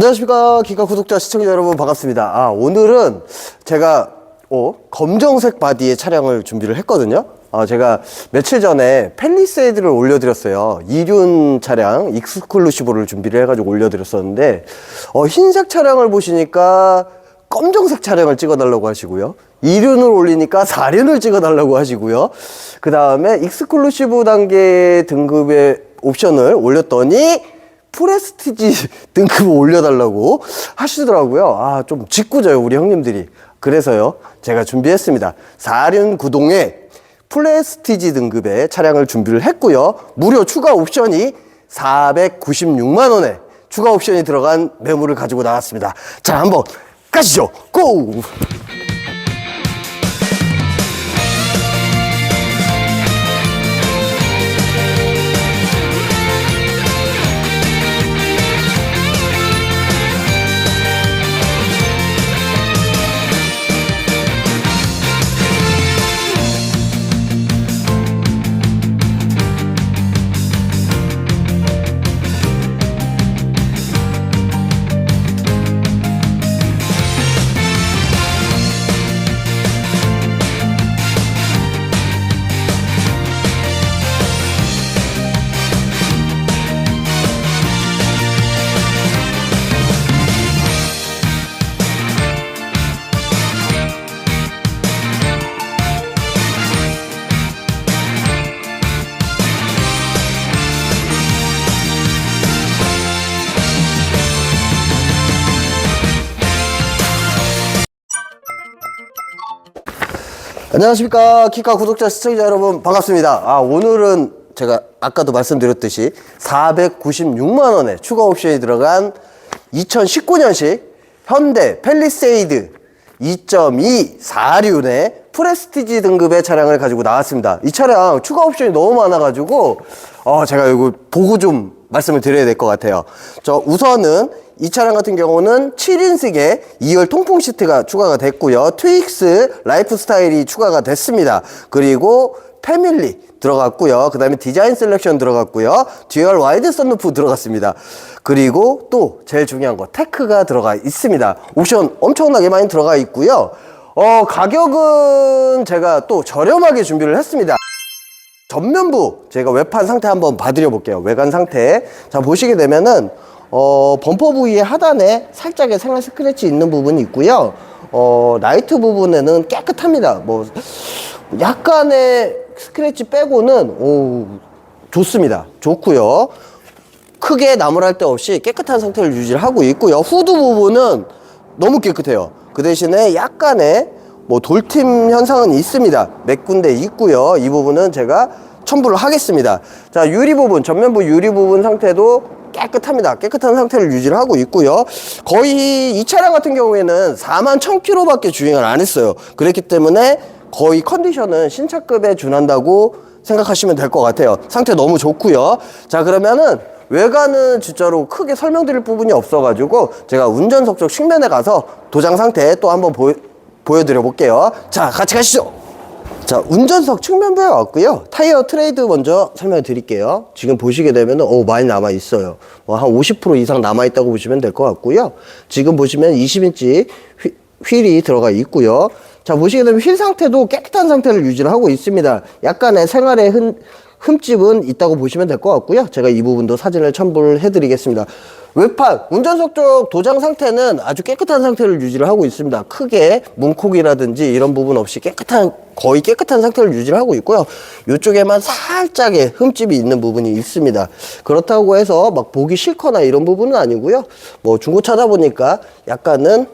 안녕하십니까. 기카 구독자 시청자 여러분 반갑습니다. 아 오늘은 제가 어, 검정색 바디의 차량을 준비를 했거든요. 아, 제가 며칠 전에 펠리세이드를 올려드렸어요. 이륜 차량 익스클루시브를 준비를 해가지고 올려드렸었는데 어, 흰색 차량을 보시니까 검정색 차량을 찍어달라고 하시고요. 이륜을 올리니까 4륜을 찍어달라고 하시고요. 그 다음에 익스클루시브 단계 등급의 옵션을 올렸더니 프레스티지 등급을 올려달라고 하시더라고요. 아, 좀 짓궂어요, 우리 형님들이. 그래서요, 제가 준비했습니다. 4륜 구동의 프레스티지 등급의 차량을 준비를 했고요. 무료 추가 옵션이 496만원에 추가 옵션이 들어간 매물을 가지고 나왔습니다. 자, 한번 가시죠. 고! 안녕하십니까. 키카 구독자 시청자 여러분 반갑습니다. 아 오늘은 제가 아까도 말씀드렸듯이 496만원의 추가 옵션이 들어간 2019년식 현대 펠리세이드 2.2 4륜의 프레스티지 등급의 차량을 가지고 나왔습니다. 이 차량 추가 옵션이 너무 많아가지고 어 제가 이거 보고 좀 말씀을 드려야 될 것 같아요. 저 우선은 이 차량 같은 경우는 7인승에 2열 통풍 시트가 추가가 됐고요. 트윅스 라이프 스타일이 추가가 됐습니다. 그리고 패밀리 들어갔고요. 그 다음에 디자인 셀렉션 들어갔고요. 듀얼 와이드 썬루프 들어갔습니다. 그리고 또 제일 중요한 거 테크가 들어가 있습니다. 옵션 엄청나게 많이 들어가 있고요. 어, 가격은 제가 또 저렴하게 준비를 했습니다. 전면부 제가 외판 상태 한번 봐드려 볼게요. 외관 상태. 자, 보시게 되면은 어, 범퍼 부위의 하단에 살짝의 생활 스크래치 있는 부분이 있고요. 어, 라이트 부분에는 깨끗합니다. 뭐, 약간의 스크래치 빼고는, 오, 좋습니다. 좋고요. 크게 나무랄 데 없이 깨끗한 상태를 유지를 하고 있고요. 후드 부분은 너무 깨끗해요. 그 대신에 약간의 뭐 돌팀 현상은 있습니다. 몇 군데 있고요. 이 부분은 제가 첨부를 하겠습니다. 자, 유리 부분, 전면부 유리 부분 상태도 깨끗합니다. 깨끗한 상태를 유지를 하고 있고요. 거의 이 차량 같은 경우에는 4만 1000km밖에 주행을 안 했어요. 그렇기 때문에 거의 컨디션은 신차급에 준한다고 생각하시면 될 것 같아요. 상태 너무 좋고요. 자, 그러면은 외관은 진짜로 크게 설명드릴 부분이 없어가지고 제가 운전석 쪽 측면에 가서 도장 상태 또 한번 보여, 보여드려 볼게요. 자, 같이 가시죠. 자, 운전석 측면부에 왔고요. 타이어 트레이드 먼저 설명해 드릴게요. 지금 보시게 되면 오 많이 남아 있어요. 어, 한50% 이상 남아 있다고 보시면 될 것 같고요. 지금 보시면 20인치 휠, 휠이 들어가 있고요. 자, 보시게 되면 휠 상태도 깨끗한 상태를 유지를 하고 있습니다. 약간의 생활의 흠, 흠집은 있다고 보시면 될 것 같고요. 제가 이 부분도 사진을 첨부를 해드리겠습니다. 외판, 운전석 쪽 도장 상태는 아주 깨끗한 상태를 유지를 하고 있습니다. 크게 문콕이라든지 이런 부분 없이 깨끗한, 거의 깨끗한 상태를 유지를 하고 있고요. 이쪽에만 살짝의 흠집이 있는 부분이 있습니다. 그렇다고 해서 막 보기 싫거나 이런 부분은 아니고요. 뭐 중고차다 보니까 약간은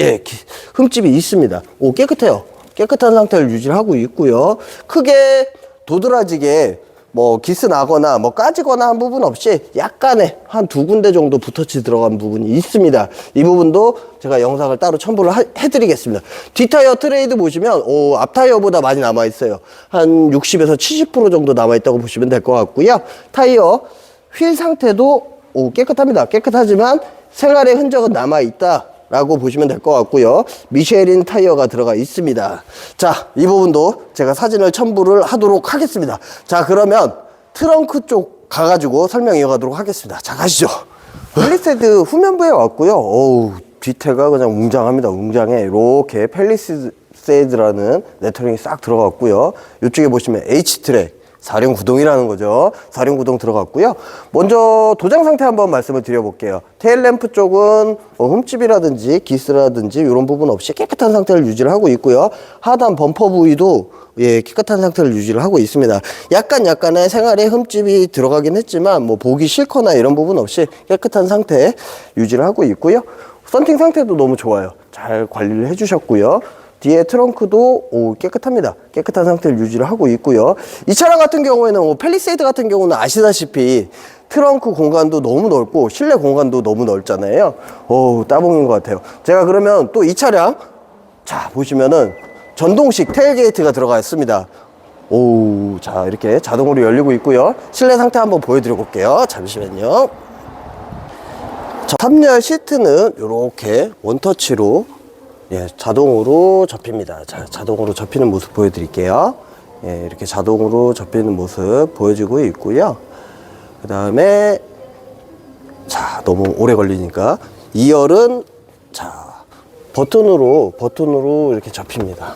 예, 기- 흠집이 있습니다. 오, 깨끗해요. 깨끗한 상태를 유지를 하고 있고요. 크게 도드라지게 뭐 기스 나거나 뭐 까지거나 한 부분 없이 약간의 한 두 군데 정도 붓터치 들어간 부분이 있습니다. 이 부분도 제가 영상을 따로 첨부를 하- 해드리겠습니다. 뒷타이어 트레이드 보시면 오, 앞타이어보다 많이 남아 있어요. 한 60에서 70% 정도 남아 있다고 보시면 될 것 같고요. 타이어 휠 상태도 오, 깨끗합니다. 깨끗하지만 생활의 흔적은 남아 있다. 라고 보시면 될 것 같고요. 미쉐린 타이어가 들어가 있습니다. 자, 이 부분도 제가 사진을 첨부를 하도록 하겠습니다. 자, 그러면 트렁크 쪽 가가지고 설명 이어가도록 하겠습니다. 자, 가시죠. 펠리세드 후면부에 왔고요. 어우, 뒤태가 그냥 웅장합니다. 웅장해. 이렇게 펠리세드라는 레터링이 싹 들어갔고요. 이쪽에 보시면 H트랙. 사륜구동이라는 거죠. 사륜구동 들어갔고요. 먼저 도장 상태 한번 말씀을 드려볼게요. 테일램프 쪽은 뭐 흠집이라든지 기스라든지 이런 부분 없이 깨끗한 상태를 유지를 하고 있고요. 하단 범퍼 부위도 예, 깨끗한 상태를 유지를 하고 있습니다. 약간 약간의 생활에 흠집이 들어가긴 했지만 뭐 보기 싫거나 이런 부분 없이 깨끗한 상태 유지를 하고 있고요. 썬팅 상태도 너무 좋아요. 잘 관리를 해주셨고요. 뒤에 트렁크도 오, 깨끗합니다. 깨끗한 상태를 유지를 하고 있고요. 이 차량 같은 경우에는 뭐 펠리세이드 같은 경우는 아시다시피 트렁크 공간도 너무 넓고 실내 공간도 너무 넓잖아요. 오, 따봉인 것 같아요. 제가 그러면 또 이 차량 자 보시면은 전동식 테일게이트가 들어가 있습니다. 오, 자 이렇게 자동으로 열리고 있고요. 실내 상태 한번 보여드려 볼게요. 잠시만요. 자, 3열 시트는 이렇게 원터치로 예, 자동으로 접힙니다. 자, 자동으로 접히는 모습 보여드릴게요. 예, 이렇게 자동으로 접히는 모습 보여주고 있고요. 그 다음에 자, 너무 오래 걸리니까 2열은 자, 버튼으로 버튼으로 이렇게 접힙니다.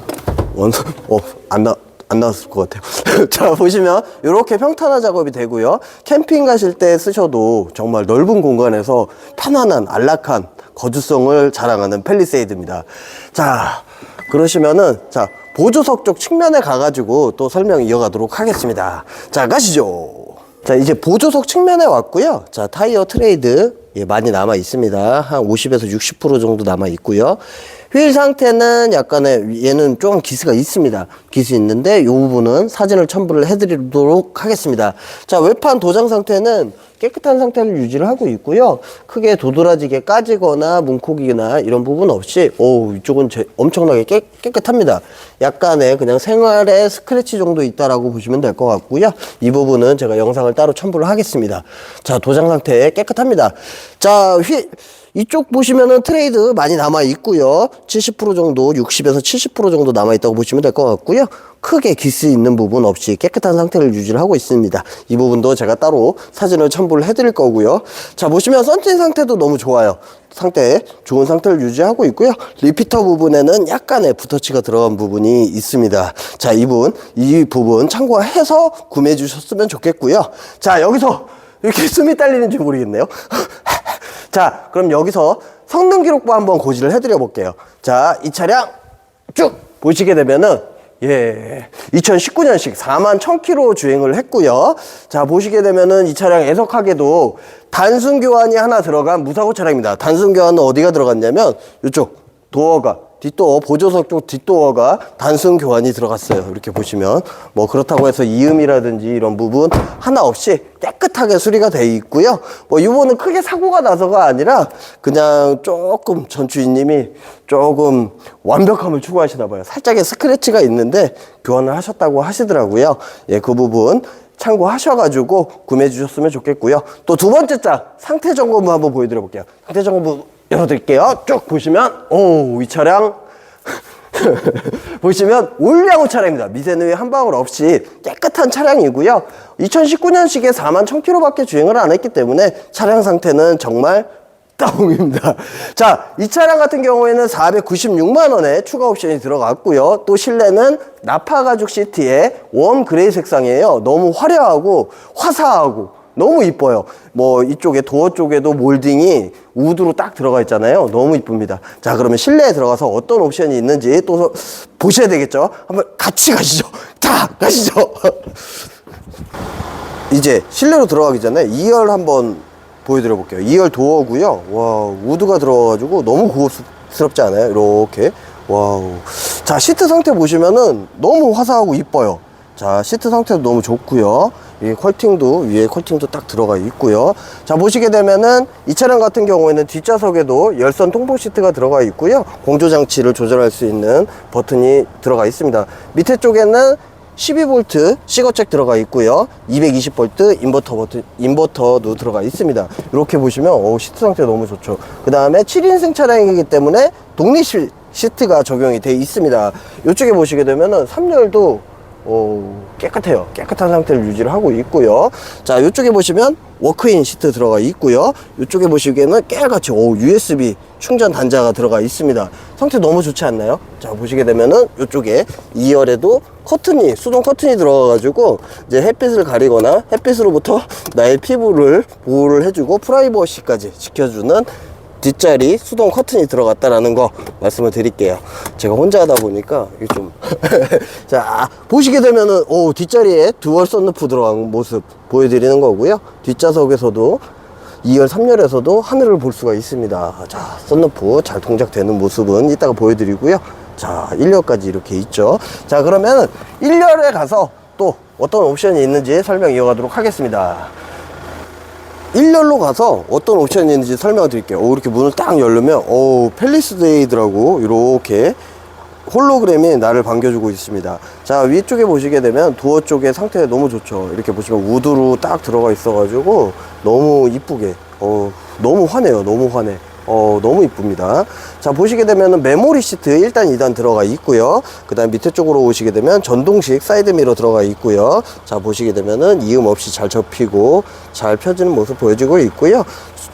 원, 어, 안 나, 안 나왔을 것 같아요. 자, 보시면 이렇게 평탄화 작업이 되고요. 캠핑 가실 때 쓰셔도 정말 넓은 공간에서 편안한 안락한 거주성을 자랑하는 펠리세이드입니다. 자, 그러시면은 자, 보조석 쪽 측면에 가가지고 또 설명 이어가도록 하겠습니다. 자, 가시죠. 자, 이제 보조석 측면에 왔고요. 자, 타이어 트레이드 예, 많이 남아 있습니다. 한 50에서 60% 정도 남아 있고요. 휠 상태는 약간의 얘는 좀 기스가 있습니다. 기스 있는데 이 부분은 사진을 첨부를 해드리도록 하겠습니다. 자, 외판 도장 상태는 깨끗한 상태를 유지를 하고 있고요. 크게 도드라지게 까지거나 문콕이나 이런 부분 없이 오 이쪽은 제- 엄청나게 깨, 깨끗합니다. 약간의 그냥 생활의 스크래치 정도 있다라고 보시면 될 것 같고요. 이 부분은 제가 영상을 따로 첨부를 하겠습니다. 자 도장 상태 깨끗합니다. 자 휘, 이쪽 보시면은 트레이드 많이 남아 있고요. 70% 정도, 60에서 70% 정도 남아 있다고 보시면 될 것 같고요. 크게 기스 있는 부분 없이 깨끗한 상태를 유지를 하고 있습니다. 이 부분도 제가 따로 사진을 첨부를 해드릴 거고요. 자 보시면 썬팅 상태도 너무 좋아요. 상태 좋은 상태를 유지하고 있고요. 리피터 부분에는 약간의 붓터치가 들어간 부분이 있습니다. 자 이분 이 부분 참고해서 구매해 주셨으면 좋겠고요. 자 여기서 이렇게 숨이 딸리는지 모르겠네요. 자, 그럼 여기서 성능 기록부 한번 고지를 해드려 볼게요. 자, 이 차량 쭉 보시게 되면은 예, 2019년식 4만 1000km 주행을 했고요. 자, 보시게 되면은 이 차량 애석하게도 단순 교환이 하나 들어간 무사고 차량입니다. 단순 교환은 어디가 들어갔냐면 이쪽 도어가 뒷도어 보조석 쪽 뒷도어가 단순 교환이 들어갔어요. 이렇게 보시면 뭐 그렇다고 해서 이음이라든지 이런 부분 하나 없이 깨끗하게 수리가 돼 있고요. 뭐 이거는 크게 사고가 나서가 아니라 그냥 조금 전 주인님이 조금 완벽함을 추구하시나 봐요. 살짝의 스크래치가 있는데 교환을 하셨다고 하시더라고요. 예, 그 부분 참고하셔가지고 구매해 주셨으면 좋겠고요. 또 두 번째 장 상태 점검부 한번 보여드려 볼게요. 상태 점검부 열어드릴게요. 쭉 보시면 오 이 차량 보시면 올야구 차량입니다. 미세누이 한 방울 없이 깨끗한 차량이고요. 2019년식에 4만 1000km밖에 주행을 안 했기 때문에 차량 상태는 정말 다운입니다. 자, 이 차량 같은 경우에는 496만 원에 추가 옵션이 들어갔고요. 또 실내는 나파 가죽 시트에 웜 그레이 색상이에요. 너무 화려하고 화사하고 너무 이뻐요. 뭐 이쪽에 도어 쪽에도 몰딩이 우드로 딱 들어가 있잖아요. 너무 이쁩니다. 자, 그러면 실내에 들어가서 어떤 옵션이 있는지 또 보셔야 되겠죠? 한번 같이 가시죠. 자, 가시죠. 이제 실내로 들어가기 전에 2열 한번 보여드려 볼게요. 2열 도어고요. 와 우드가 들어가가지고 너무 고급스럽지 않아요? 이렇게 와우. 자 시트 상태 보시면은 너무 화사하고 이뻐요. 자 시트 상태도 너무 좋고요. 이 컬팅도 위에 컬팅도 딱 들어가 있고요. 자 보시게 되면은 이 차량 같은 경우에는 뒷좌석에도 열선 통풍 시트가 들어가 있고요. 공조 장치를 조절할 수 있는 버튼이 들어가 있습니다. 밑에 쪽에는 12V 시거잭 들어가 있고요. 220V 인버터 버튼, 인버터도 들어가 있습니다. 이렇게 보시면 오, 시트 상태 너무 좋죠. 그 다음에 7인승 차량이기 때문에 독립 시- 시트가 적용이 돼 있습니다. 이쪽에 보시게 되면은 3열도 어, 깨끗해요. 깨끗한 상태를 유지를 하고 있고요. 자, 이쪽에 보시면 워크인 시트 들어가 있고요. 이쪽에 보시기에는 깨알같이 오, USB 충전 단자가 들어가 있습니다. 상태 너무 좋지 않나요? 자, 보시게 되면은 이쪽에 2열에도 커튼이, 수동 커튼이 들어가가지고 이제 햇빛을 가리거나 햇빛으로부터 나의 피부를 보호를 해주고 프라이버시까지 지켜주는 뒷자리 수동 커튼이 들어갔다라는 거 말씀을 드릴게요. 제가 혼자 하다 보니까 이게 좀. 자, 보시게 되면은, 오, 뒷자리에 듀얼 썬루프 들어간 모습 보여드리는 거고요. 뒷좌석에서도 2열, 3열에서도 하늘을 볼 수가 있습니다. 자, 썬루프 잘 동작되는 모습은 이따가 보여드리고요. 자, 1열까지 이렇게 있죠. 자, 그러면 1열에 가서 또 어떤 옵션이 있는지 설명 이어가도록 하겠습니다. 1열로 가서 어떤 옵션이 있는지 설명을 드릴게요. 오, 이렇게 문을 딱 열려면, 오, 펠리스데이드라고 이렇게 홀로그램이 나를 반겨주고 있습니다. 자, 위쪽에 보시게 되면 도어 쪽에 상태 너무 좋죠. 이렇게 보시면 우드로 딱 들어가 있어 가지고 너무 이쁘게, 어, 너무 환해요. 너무 환해. 어, 너무 이쁩니다. 자, 보시게 되면은 메모리 시트 1단, 2단 들어가 있고요. 그 다음 밑에 쪽으로 오시게 되면 전동식 사이드 미러 들어가 있고요. 자, 보시게 되면은 이음 없이 잘 접히고 잘 펴지는 모습 보여주고 있고요.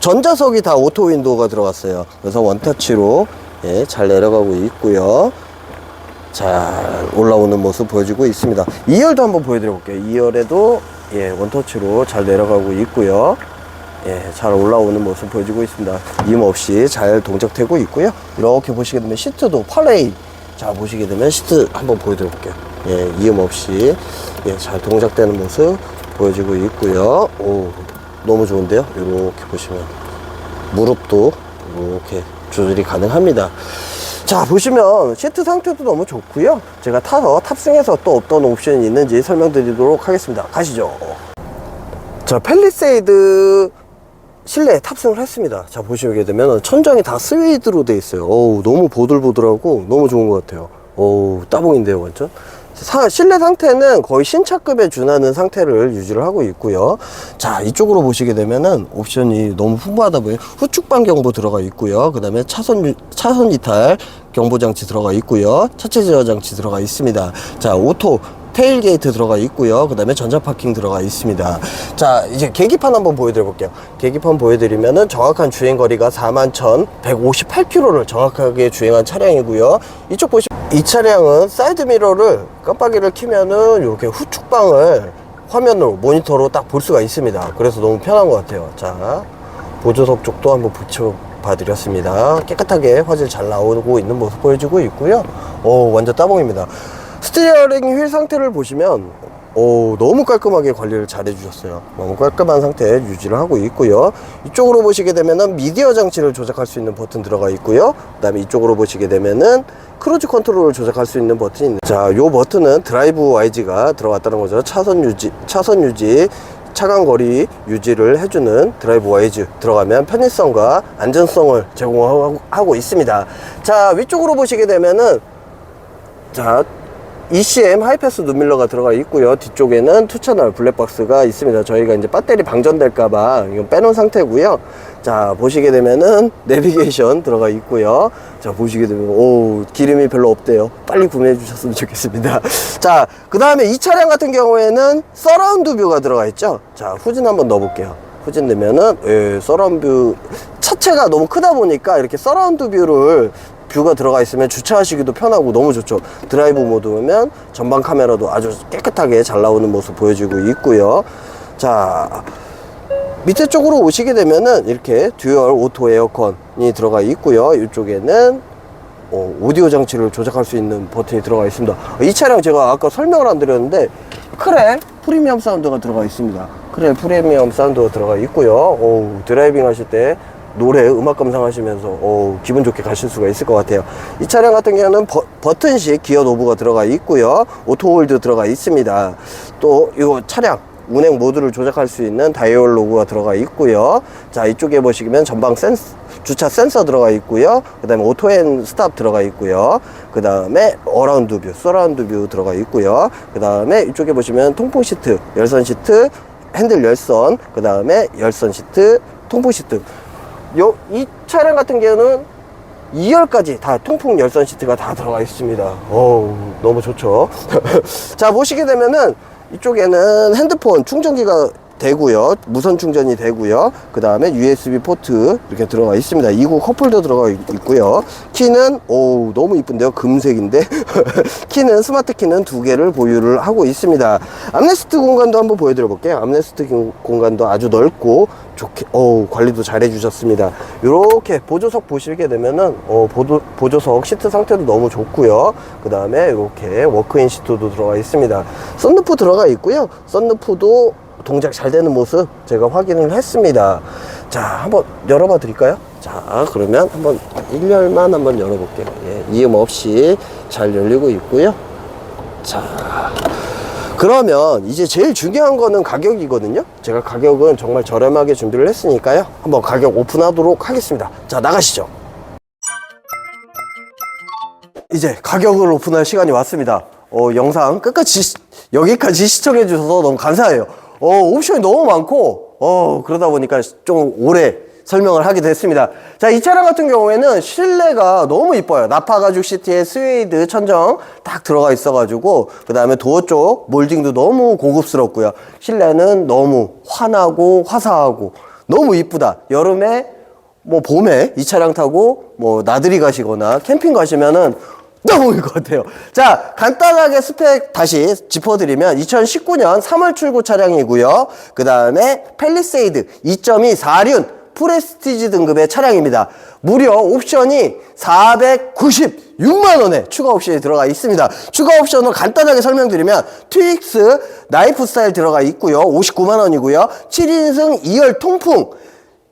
전자석이 다 오토 윈도우가 들어갔어요. 그래서 원터치로 예, 잘 내려가고 있고요. 잘 올라오는 모습 보여주고 있습니다. 2열도 한번 보여드려 볼게요. 2열에도 예, 원터치로 잘 내려가고 있고요. 예, 잘 올라오는 모습 보여주고 있습니다. 임 없이 잘 동작되고 있고요. 이렇게 보시게 되면 시트도 팔레이. 자, 보시게 되면 시트 한번 보여드려 볼게요. 예, 이음 없이 예, 잘 동작되는 모습 보여주고 있고요. 오, 너무 좋은데요? 이렇게 보시면 무릎도 이렇게 조절이 가능합니다. 자 보시면 시트 상태도 너무 좋고요 제가 타서 탑승해서 또 어떤 옵션이 있는지 설명드리도록 하겠습니다 가시죠 자 펠리세이드 실내에 탑승을 했습니다 자 보시게 되면 천장이 다 스웨이드로 되어 있어요 어우 너무 보들보들하고 너무 좋은 것 같아요 어우 따봉인데요 완전 사- 실내 상태는 거의 신차급에 준하는 상태를 유지를 하고 있고요. 자, 이쪽으로 보시게 되면은 옵션이 너무 풍부하다 보여요. 후축방 경보 들어가 있고요. 그 다음에 차선, 유- 차선 이탈 경보 장치 들어가 있고요. 차체 제어 장치 들어가 있습니다. 자, 오토 테일게이트 들어가 있고요. 그 다음에 전자 파킹 들어가 있습니다. 자, 이제 계기판 한번 보여드려 볼게요. 계기판 보여드리면은 정확한 주행 거리가 41,158km를 정확하게 주행한 차량이고요. 이쪽 보시 이 차량은 사이드 미러를 깜빡이를 키면은 이렇게 후축방을 화면으로 모니터로 딱 볼 수가 있습니다. 그래서 너무 편한 것 같아요. 자, 보조석 쪽도 한번 붙여봐 드렸습니다. 깨끗하게 화질 잘 나오고 있는 모습 보여주고 있고요. 오, 완전 따봉입니다. 스티어링 휠 상태를 보시면 오, 너무 깔끔하게 관리를 잘 해주셨어요. 너무 깔끔한 상태 유지를 하고 있고요. 이쪽으로 보시게 되면은 미디어 장치를 조작할 수 있는 버튼 들어가 있고요. 그 다음에 이쪽으로 보시게 되면은 크루즈 컨트롤을 조작할 수 있는 버튼이 있는 자, 요 버튼은 드라이브 YG가 들어갔다는 거죠. 차선 유지, 차선 유지, 차간 거리 유지를 해주는 드라이브 와이즈 들어가면 편의성과 안전성을 제공하고 하고 있습니다. 자, 위쪽으로 보시게 되면은 자, ECM 하이패스 눈밀러가 들어가 있고요. 뒤쪽에는 투채널 블랙박스가 있습니다. 저희가 이제 배터리 방전될까봐 이건 빼놓은 상태고요. 자, 보시게 되면은 내비게이션 들어가 있고요. 자, 보시게 되면, 오, 기름이 별로 없대요. 빨리 구매해 주셨으면 좋겠습니다. 자, 그 다음에 이 차량 같은 경우에는 서라운드 뷰가 들어가 있죠. 자, 후진 한번 넣어볼게요. 후진 넣으면은, 예, 서라운드 뷰, 차체가 너무 크다 보니까 이렇게 서라운드 뷰를 뷰가 들어가 있으면 주차하시기도 편하고 너무 좋죠. 드라이브 모드면 전방 카메라도 아주 깨끗하게 잘 나오는 모습 보여주고 있고요. 자, 밑에 쪽으로 오시게 되면은 이렇게 듀얼 오토 에어컨이 들어가 있고요. 이쪽에는 어, 오디오 장치를 조작할 수 있는 버튼이 들어가 있습니다. 이 차량 제가 아까 설명을 안 드렸는데 크레 프리미엄 사운드가 들어가 있습니다. 크레 프리미엄 사운드가 들어가 있고요. 오, 드라이빙 하실 때 노래 음악 감상하시면서 오, 기분 좋게 가실 수가 있을 것 같아요. 이 차량 같은 경우는 버, 버튼식 기어 노브가 들어가 있고요. 오토홀드 들어가 있습니다. 또 이거 차량 운행 모드를 조작할 수 있는 다이얼 로그가 들어가 있고요. 자, 이쪽에 보시면 전방 센스, 주차 센서 들어가 있고요. 그 다음에 오토 앤 스탑 들어가 있고요. 그 다음에 어라운드 뷰, 서라운드 뷰 들어가 있고요. 그 다음에 이쪽에 보시면 통풍 시트, 열선 시트, 핸들 열선, 그 다음에 열선 시트, 통풍 시트. 요, 이 차량 같은 경우는 2열까지 다 통풍 열선 시트가 다 들어가 있습니다. 어우, 너무 좋죠. 자, 보시게 되면은 이쪽에는 핸드폰 충전기가 되고요. 무선 충전이 되고요. 그 다음에 USB 포트 이렇게 들어가 있습니다. 2구 컵홀더 들어가 있- 있고요. 키는 오 너무 이쁜데요. 금색인데 키는 스마트 키는 두 개를 보유를 하고 있습니다. 암레스트 공간도 한번 보여드려 볼게요. 암레스트 공- 공간도 아주 넓고 좋게 어 관리도 잘 해주셨습니다. 이렇게 보조석 보시게 되면은 어 보조, 보조석 시트 상태도 너무 좋고요. 그 다음에 이렇게 워크인 시트도 들어가 있습니다. 썬루프 들어가 있고요. 썬루프도 동작 잘 되는 모습 제가 확인을 했습니다. 자, 한번 열어봐 드릴까요? 자, 그러면 한번 1열만 한번 열어볼게요. 예, 이음 없이 잘 열리고 있고요. 자, 그러면 이제 제일 중요한 거는 가격이거든요. 제가 가격은 정말 저렴하게 준비를 했으니까요. 한번 가격 오픈하도록 하겠습니다. 자, 나가시죠. 이제 가격을 오픈할 시간이 왔습니다. 어, 영상 끝까지 시- 여기까지 시청해 주셔서 너무 감사해요. 어, 옵션이 너무 많고 어, 그러다 보니까 좀 오래 설명을 하게 됐습니다. 자, 이 차량 같은 경우에는 실내가 너무 이뻐요. 나파 가죽 시트에 스웨이드 천정 딱 들어가 있어 가지고 그 다음에 도어 쪽 몰딩도 너무 고급스럽고요. 실내는 너무 환하고 화사하고 너무 이쁘다. 여름에 뭐 봄에 이 차량 타고 뭐 나들이 가시거나 캠핑 가시면은 너무 것 같아요. 자, 간단하게 스펙 다시 짚어드리면 2019년 3월 출고 차량이고요. 그 다음에 펠리세이드 2.2 4륜 프레스티지 등급의 차량입니다. 무려 옵션이 496만 원에 추가 옵션이 들어가 있습니다. 추가 옵션을 간단하게 설명드리면 트윅스 나이프 스타일 들어가 있고요. 59만 원이고요. 7인승 2열 통풍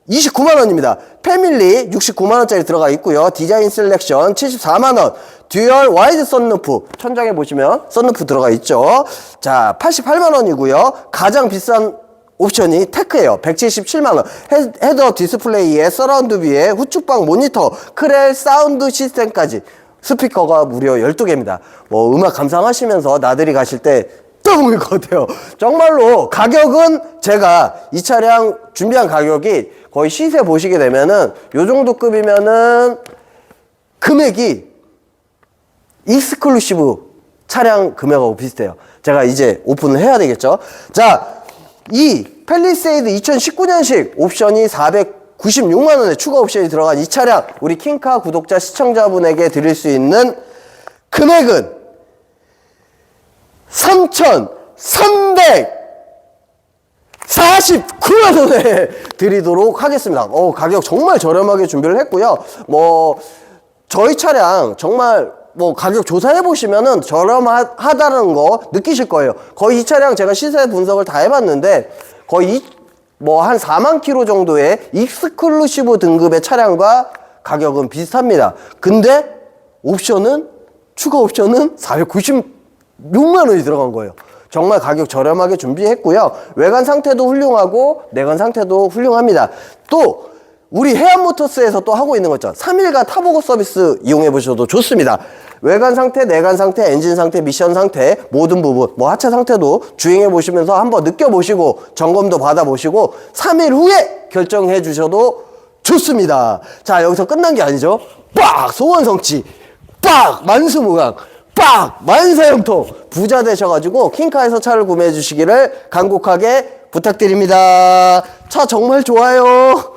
29만 원입니다. 패밀리 69만 원짜리 들어가 있고요. 디자인 셀렉션 74만 원. 듀얼 와이드 썬루프 천장에 보시면 썬루프 들어가 있죠. 자, 88만 원이고요. 가장 비싼 옵션이 테크예요. 177만 원. 헤, 헤더 디스플레이에 서라운드 뷰에 후축방 모니터, 크렐 사운드 시스템까지 스피커가 무려 12개입니다. 뭐 음악 감상하시면서 나들이 가실 때 떠먹을 것 같아요. 정말로 가격은 제가 이 차량 준비한 가격이 거의 시세 보시게 되면은 요 정도 급이면은 금액이 익스클루시브 차량 금액하고 비슷해요. 제가 이제 오픈을 해야 되겠죠. 자, 이 펠리세이드 2019년식 옵션이 496만 원에 추가 옵션이 들어간 이 차량 우리 킹카 구독자 시청자분에게 드릴 수 있는 금액은 3,349만 원에 드리도록 하겠습니다. 어, 가격 정말 저렴하게 준비를 했고요. 뭐, 저희 차량 정말 뭐 가격 조사해 보시면은 저렴하다는 거 느끼실 거예요. 거의 이 차량 제가 시세 분석을 다 해봤는데 거의 뭐 한 4만 킬로 정도의 익스클루시브 등급의 차량과 가격은 비슷합니다. 근데 옵션은 추가 옵션은 496만 원이 들어간 거예요. 정말 가격 저렴하게 준비했고요. 외관 상태도 훌륭하고 내관 상태도 훌륭합니다. 또 우리 해안모터스에서 또 하고 있는 거 있죠. 3일간 타보고 서비스 이용해 보셔도 좋습니다. 외관 상태, 내관 상태, 엔진 상태, 미션 상태 모든 부분, 뭐 하체 상태도 주행해 보시면서 한번 느껴보시고 점검도 받아보시고 3일 후에 결정해 주셔도 좋습니다. 자, 여기서 끝난 게 아니죠. 빡! 소원 성취. 빡! 만수무강. 빡! 만사형통. 부자 되셔가지고 킹카에서 차를 구매해 주시기를 간곡하게 부탁드립니다. 차 정말 좋아요.